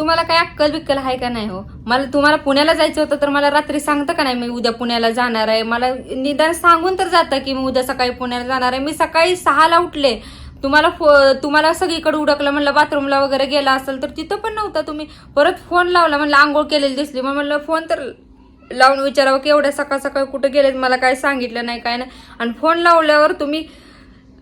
तुम्हाला काय अक्कल बिक्कल आहे का नाही हो? मला तुम्हाला पुण्याला जायचं होतं तर मला रात्री सांगतं का नाही मी उद्या पुण्याला जाणार आहे? मला निदान सांगून तर जातं की मी उद्या सकाळी पुण्याला जाणार आहे. मी सकाळी सहाला उठले. तुम्हाला फो तुम्हाला सगळीकडे उडकलं म्हणलं बाथरूमला वगैरे गेला असेल तर तिथं पण नव्हता तुम्ही. परत फोन लावला म्हणलं आंघोळ केलेली दिसली. मग म्हणलं फोन तर लावून विचारावं की एवढ्या सकाळ सकाळी कुठं गेलेत मला काय सांगितलं नाही काय नाही. आणि फोन लावल्यावर तुम्ही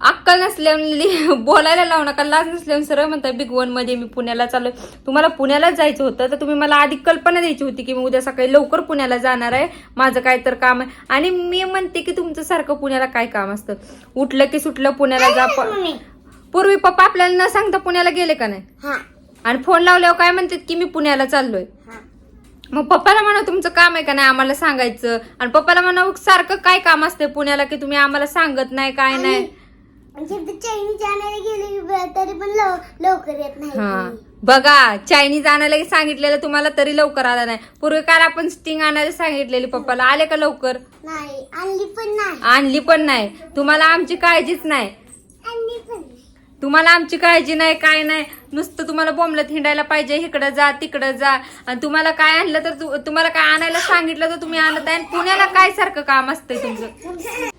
अक्कल नसल्याने बोलायला लावू नका लाज नसल्याने सरळ म्हणताय बिग वनमध्ये मी पुण्याला चालू तुम्हाला पुण्यालाच जायचं होतं तर तुम्ही मला आधी कल्पना द्यायची होती की मी उद्या सकाळी लवकर पुण्याला जाणार आहे. माझं काय तर काम आहे. आणि मी म्हणते की तुमचं सारखं पुण्याला काय काम असतं? उठलं की सुटलं पुण्याला जा. पूर्वी पप्पा आपल्याला न सांगता पुण्याला गेले का नाही? हा. आणि फोन लावल्यावर काय म्हणतात की मी पुण्याला चाललोय? मग पप्पाला म्हणा तुमचं काम आहे का नाही आम्हाला सांगायचं? आणि पप्पाला म्हणा सारखं काय काम असते पुण्याला की तुम्ही आम्हाला सांगत नाही काय नाही? चायनीज आणायला गेले की ब- तरी पण लव- लवकर येत नाही हा. ती. बघा चायनीज आणायला सांगितलेलं तुम्हाला तरी लवकर आला नाही. पूर्वी काल आपण स्टिंग आणायला सांगितलेली पप्पाला. आले का लवकर? नाही आणली पण नाही. आणली पण नाही. तुम्हाला आमची काळजीच नाही. तुम्हाला आमची काळजी नाही काय नाही. नुसतं तुम्हाला बोंबलत हिंडायला पाहिजे. इकडं जा तिकडं जा. आणि तुम्हाला काय आणलं तर तुम्हाला काय आणायला सांगितलं तर तुम्ही आणत आहे पुण्याला काय सारखं काम असतंय तुमचं?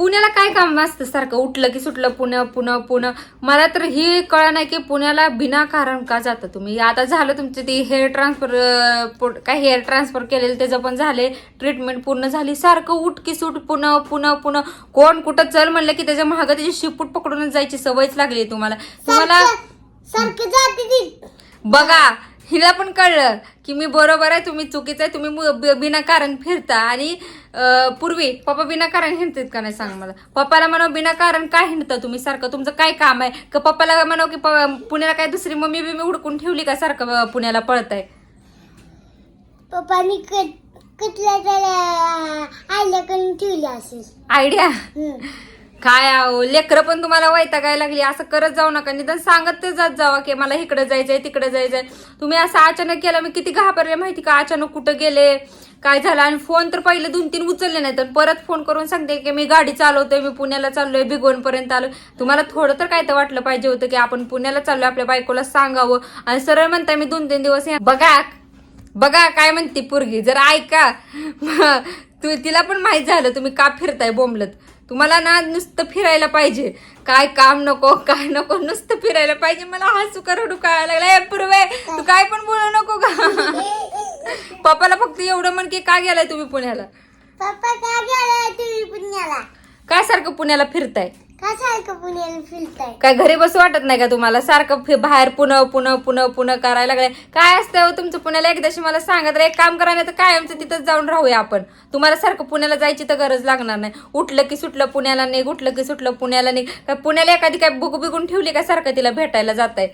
पुण्याला काय काम असतं सारखं? उठलं की सुटलं पुणे पुणे पुणे. मला तर हे कळ नाही की पुण्याला बिना कारण का जाता तुम्ही? आता झालं तुमचं ते हेअर ट्रान्सफर काय हेअर ट्रान्सफर केलेलं त्याचं पण झाले. ट्रीटमेंट पूर्ण झाली. सारखं उठ की सुट पुणे पुणे पुणे. कोण कुठं चल म्हणलं की त्याच्या महाग त्याची शिपूट पकडूनच जायची सवयच लागली तुम्हाला. तुम्हाला सारखं सारखं जाते ती बघा हिला पण कळलं की मी बरोबर आहे तुम्ही चुकीचं आहे तुम्ही मु- बि- बिना कारण फिरता. आणि पूर्वी पप्पा बिना कारण हिंडतात का नाही सांग मला? पप्पाला म्हणाव बिना कारण काय हिंडता तुम्ही सारखं? तुमचं काय काम आहे? का पप्पाला म्हणाव की पुण्याला काय दुसरी मम्मी बिमी उडकून ठेवली का सारखं पुण्याला पप्पानी आल्याकडून ठेवली असेल. आयडिया. काय आहो लेकरं पण तुम्हाला वैतागायला लागली. असं करत जाऊ नका. निदान सांगत तर जात जावा की मला इकडे जायचंय तिकडे जायचंय. तुम्ही असं अचानक केलं मी किती घाबरले माहिती का? अचानक कुठं गेले? काय झालं? आणि फोन तर पहिले दोन तीन उचलले नाही तर परत फोन करून सांगते की मी गाडी चालवतोय मी पुण्याला चाललोय भिगवण पर्यंत आलोय. तुम्हाला थोडं तर काय तर वाटलं पाहिजे होतं की आपण पुण्याला चाललोय आपल्या बायकोला सांगावं. आणि सरळ म्हणताय मी दोन तीन दिवस बघा बघा काय म्हणते पोरगी. जर ऐका. तू तिला पण माहीत झालं तुम्ही का फिरताय बोंबलत? तुम्हाला ना नुसतं फिरायला पाहिजे. काय काम नको काय नको नुसतं फिरायला पाहिजे. मला हसू करू कळायला लागला. "ए, पूर्वे तू काय पण बोलू नको का पप्पाला फक्त एवढं म्हण की का गेलाय तुम्ही पुण्याला? पप्पा का गेला तुम्ही पुण्याला? काय सारखं पुण्याला फिरताय? का सारखं पुण्याला फिरताय? काय घरी बसू वाटत नाही का तुम्हाला? सारखं फि- बाहेर पुन्हा पुन्हा पुन्हा पुन्हा करायला लागलंय काय असतं हो तुमचं पुण्याला एकदाशी मला सांगा तर एक काम करा नाही तर कायमचं तिथंच जाऊन राहूया आपण. तुम्हाला सारखं पुण्याला जायची तर गरज लागणार नाही. उठलं की सुटलं पुण्याला नाही उठलं की सुटलं पुण्याला नाही काय पुण्याला एखादी काय बुक बिगून ठेवली का सारखं तिला भेटायला जात आहे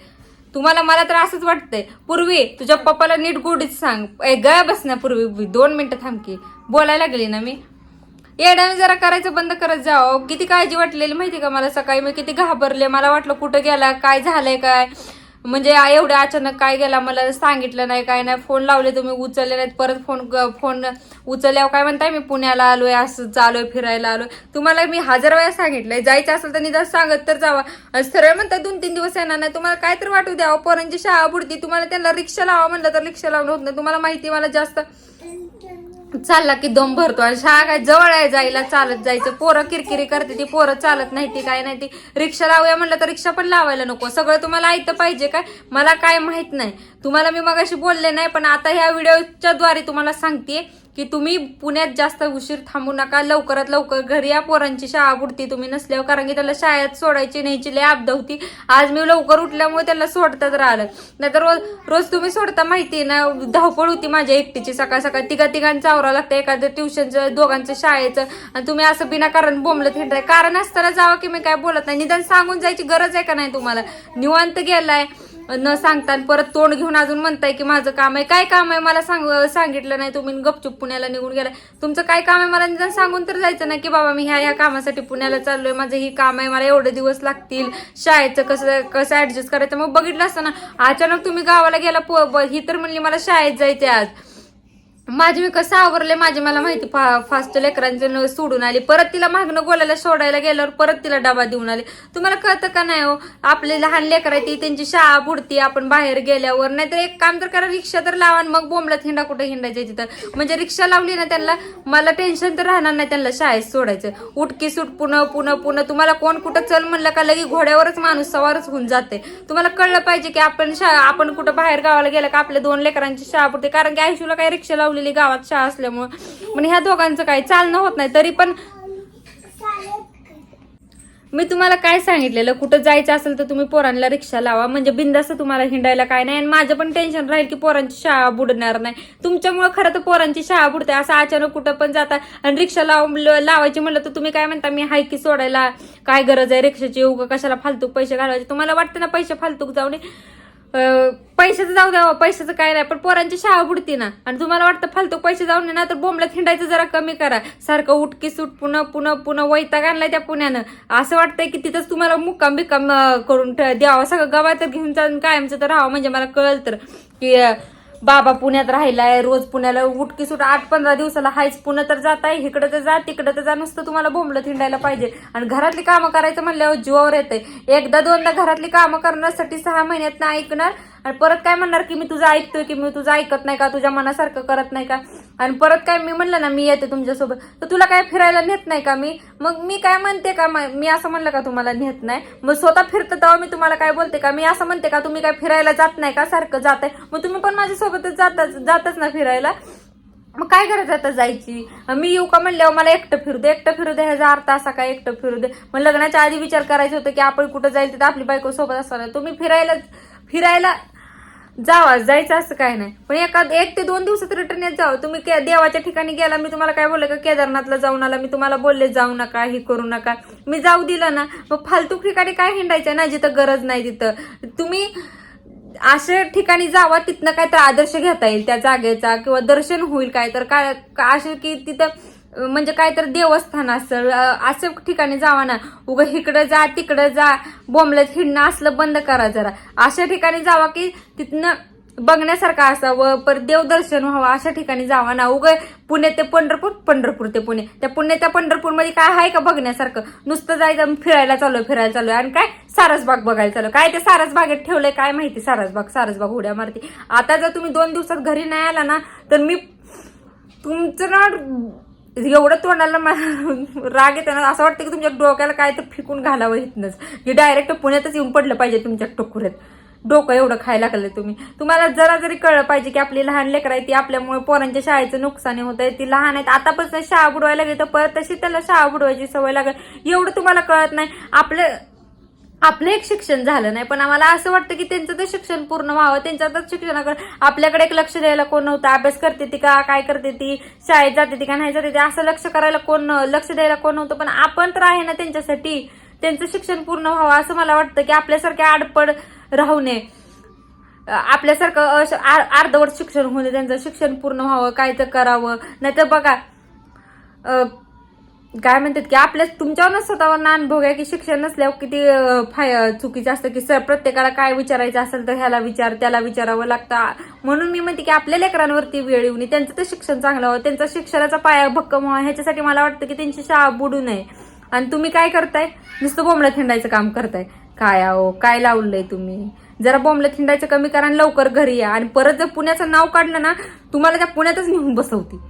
तुम्हाला मला तर असंच वाटतंय. पूर्वी तुझ्या पप्पाला नीट गुडीच सांग. ए ग बस ना पूर्वी. दोन मिनिटं थांब की. बोलायला लागली ना मी? येड्याने जरा करायचं बंद करत जाओ. किती काळजी वाटलेली माहिती का मला? सकाळी मी किती घाबरले. मला वाटलं कुठं गेला काय झालंय काय? म्हणजे एवढ्या अचानक काय गेला मला सांगितलं नाही काय नाही. फोन लावले तुम्ही उचलले नाहीत. परत फोन फोन उचलल्यावर काय म्हणताय? मी पुण्याला आलोय असं चालोय फिरायला आलोय. तुम्हाला मी हजार वेळा सांगितलंय. जायचं असेल तर निदान सांगत तर जावा. सरळ म्हणतात दोन तीन दिवस येणार नाही. तुम्हाला काय तर वाटू द्यावं. पोरांची शाळा बुडती. तुम्हाला त्यांना रिक्षा लावा म्हणलं तर रिक्षा लावून होत नाही. तुम्हाला माहिती मला जास्त चालला की दम भरतो. आणि शाळा काय जवळ आहे जायला चालत जायचं. पोरं किरकिरी करते ती पोरं चालत नाही ती काय नाही ती रिक्षा लावूया म्हणलं तर रिक्षा पण लावायला नको. सगळं तुम्हाला ऐकतं पाहिजे काय? मला काय माहीत नाही. तुम्हाला मी मगाशी बोलले नाही पण आता ह्या व्हिडिओच्या द्वारे तुम्हाला सांगते की तुम्ही पुण्यात जास्त उशीर थांबू नका लवकरात लवकर घरी या पोरांची शाळा बुडती तुम्ही नसल्यावर. कारण की त्याला शाळेत सोडायची न्यायची लय आपदा होती. आज मी लवकर उठल्यामुळे त्याला सोडतात राहिलं. नाहीतर रोज रोज तुम्ही सोडता माहिती आहे ना धावपळ होती माझ्या एकटीची सकाळ सकाळ. तिघा तिघांचा आवरा लागतं एखादं ट्युशनचं दोघांचं शाळेचं. आणि तुम्ही असं बिनाकारण बोंबलत हिंडताय कारण असताना जावं की मी काय बोलत नाही. निदान सांगून जायची गरज आहे का नाही तुम्हाला? निवांत गेलाय न सांगता. आणि परत तोंड घेऊन अजून म्हणताय की माझं काम आहे. काय काम आहे? मला सांग सांगितलं नाही तुम्ही. गपचूप पुण्याला निघून गेला. तुमचं काय काम आहे? मला निदान सांगून तर जायचं ना की बाबा मी ह्या ह्या कामासाठी पुण्याला चाललोय. माझं ही काम आहे. मला एवढे दिवस लागतील. शाळेचं कसं कसं ऍडजस्ट करायचं? मग बघितलं असतं ना अचानक तुम्ही गावाला गेला ही तर म्हणली मला शाळेत जायचे आज. माझे मी कसं आवरले माझे मला माहिती फा फास्ट लेकरांचे सोडून आली. परत तिला मागणं गोळ्याला सोडायला गेल्यावर परत तिला डबा देऊन आले. तुम्हाला कळतं का नाही हो? आपले लहान लेकर आहे ती त्यांची शाळा बुडती आपण बाहेर गेल्यावर. नाहीतर एक काम तर करा रिक्षा तर लावा मग बोंबल्यात हिंडा कुठे हिंडायचे तिथं. म्हणजे रिक्षा लावली ना त्यांना मला टेन्शन तर राहणार नाही त्यांना शाळेत सोडायचं. उठकी सुट पुन्हा पुन्हा पुन्हा तुम्हाला कोण कुठं चल म्हणलं का लगी घोड्यावरच माणूस सवारच होऊन जाते. तुम्हाला कळलं पाहिजे की आपण शाळा आपण कुठं बाहेर गावाला गेलं का आपल्या दोन लेकरांची शाळा बुडते. कारण की आयुष्याला काही रिक्षा मुलीली गावात शाळा असल्यामुळं. पण ह्या दोघांचं काही चालणं होत नाही तरी पण मी तुम्हाला काय सांगितलेलं? कुठं जायचं असेल तर तुम्ही पोरांना रिक्षा लावा. म्हणजे बिंदास्त तुम्हाला हिंडायला काय नाही. आणि माझं पण टेन्शन राहील की पोरांची शाळा बुडणार नाही. तुमच्यामुळे खरं तर पोरांची शाळा बुडते. असं अचानक कुठं पण जाता आणि रिक्षा लाव लावायची म्हणलं तर तुम्ही काय म्हणता? मी हाय की सोडायला काय गरज आहे? रिक्षाची उगं कशाला फालतूक पैसे घालवायचे? तुम्हाला वाटतं ना पैसे फालतूक जाऊ नये पैशाचं जाऊ द्यावं पैशाचं काय नाही पण पोरांची शाळा बुडती ना. आणि तुम्हाला वाटतं फालतू पैसे जाऊ नये ना तर बोंबला खिंडायचं जरा कमी करा. सारखं उठकी सुट पुन्हा पुन्हा पुन्हा वैताग आणलाय त्या पुण्यानं. असं वाटतंय की तिथंच तुम्हाला मुक्काम बिक्काम करून द्यावा द्यावं सगळं गावात तर घेऊन जाऊन कायमचं तर राहावं म्हणजे मला कळलं तर. की बाबा पुण्यात राहिलाय रोज पुण्याला उठकी सुट आठ पंधरा दिवसाला हायच पुणे तर जात आहे इकडे तर जा तिकडे तर जा नुसतं तुम्हाला बोंबलं थिंडायला पाहिजे. आणि घरातली कामं करायचं म्हणल्यावर जीवावर येते एकदा दोनदा घरातली कामं करण्यासाठी सहा महिन्यात ना ऐकणार आणि परत काय म्हणणार की मी तुझं ऐकतोय की मी तुझं ऐकत नाही का? तुझ्या मनासारखं करत नाही का? आणि परत काय मी म्हणलं ना मी येते तुमच्यासोबत. तर तुला काय फिरायला नेत नाही का मी? मग मी काय म्हणते का? मी असं म्हणलं का तुम्हाला नेत नाही? मग स्वतः फिरतं तेव्हा मी तुम्हाला काय बोलते का? मी असं म्हणते का तुम्ही काय फिरायला जात नाही का? सारखं जात आहे मग तुम्ही पण माझ्यासोबतच जाताच जातच ना फिरायला. मग काय गरज आता जायची? मी येऊ का म्हणल्यावर मला एकटं फिरू दे एकटं फिरू दे ह्याचा अर्थ असा काय एकटं फिरू दे? मग लग्नाच्या आधी विचार करायचं होतं की आपण कुठं जायचं तर आपली बायको सोबत असताना. तुम्ही फिरायला फिरायला जावा जायचं असं काय नाही. पण एका एक ते दोन दिवसात रिटर्न येत जावं. तुम्ही के- देवाच्या ठिकाणी गेला मी तुम्हाला काय बोलले का? केदारनाथला जाऊन आला मी तुम्हाला बोलले जाऊ नका हे करू नका. मी जाऊ दिलं ना मग फालतू ठिकाणी काय हिंडायचं? ना जिथं गरज नाही तिथं. तुम्ही अशा ठिकाणी जावा तिथनं काय तर आदर्श घेता येईल त्या जागेचा किंवा दर्शन होईल काय तर काय का- असं की तिथं म्हणजे काय तर देवस्थान असेल असं ठिकाणी जावा ना. उगं इकडं जा तिकडं जा बोंबल्यात हिंडणं असलं बंद करा जरा. अशा ठिकाणी जावा की तिथनं बघण्यासारखं असावं पर देवदर्शन व्हावं अशा ठिकाणी जावा ना. उग पुणे ते पंढरपूर पंढरपूर ते पुणे. त्या पुणे त्या पंढरपूरमध्ये काय आहे का बघण्यासारखं? नुसतं जायचं फिरायला चालू फिरायला चालू आणि काय? सारसबाग बघायला चालू काय ते सारसबागेत ठेवलंय? काय माहिती सारसबाग सारसबाग उड्या मारते. आता जर तुम्ही दोन दिवसात घरी नाही आला ना तर मी तुमचं ना एवढं तोंडाला राग येतो ना असं वाटतं की तुमच्या डोक्याला काय तर फिकून घालावं इथनंच. की डायरेक्ट पुण्यातच येऊन पडलं पाहिजे तुमच्या टोकुऱ्यात. डोकं एवढं खायला लागलं तुम्ही. तुम्हाला जरा जरी कळलं पाहिजे की आपली लहान लेकर आहे ती आपल्यामुळे पोरांच्या शाळेचं नुकसान होत आहे ती लहान आहेत. आतापासून शाळा बुडवायला लागली तर परत तशी त्याला शाळा बुडवायची सवय लागेल. एवढं तुम्हाला कळत नाही. आपलं आपलं एक शिक्षण झालं नाही पण आम्हाला असं वाटतं की त्यांचं तर शिक्षण पूर्ण व्हावं त्यांच्या तर शिक्षणाकडे आपल्याकडे एक लक्ष द्यायला कोण नव्हतं अभ्यास करते ती का काय करते ती शाळेत जाते ती का नाही जाते ती असं लक्ष करायला कोण लक्ष द्यायला कोण नव्हतं पण आपण तर आहे ना त्यांच्यासाठी त्यांचं शिक्षण पूर्ण व्हावं असं मला वाटतं की आपल्यासारखे आडपड राहू नये. आपल्यासारखं अर्धवट शिक्षण होऊ नये त्यांचं शिक्षण पूर्ण व्हावं काय तर करावं. नाहीतर बघा काय म्हणतात की आपल्या तुमच्यावरच स्वतःवर अनुभव आहे की शिक्षण नसल्यावर किती फाय चुकीचं असतं की सर प्रत्येकाला काय विचारायचं असेल तर ह्याला विचार त्याला विचारावं लागतं. म्हणून मी म्हणते की आपल्या लेकरांवरती वेळ येऊ नये. त्यांचं तर शिक्षण चांगलं व्हावं. त्यांचा शिक्षणाचा पाया भक्कम व्हावा ह्याच्यासाठी मला वाटतं की त्यांची शाळा बुडू नये. आणि तुम्ही काय करताय? नुसतं बोंबलं थिंडायचं काम करताय. काय आहो काय लावलंय तुम्ही? जरा बोंबलं थिंडायचं कमी करा आणि लवकर घरी या. आणि परत जर पुण्याचं नाव काढलं ना तुम्हाला त्या पुण्यातच नेऊन बसवती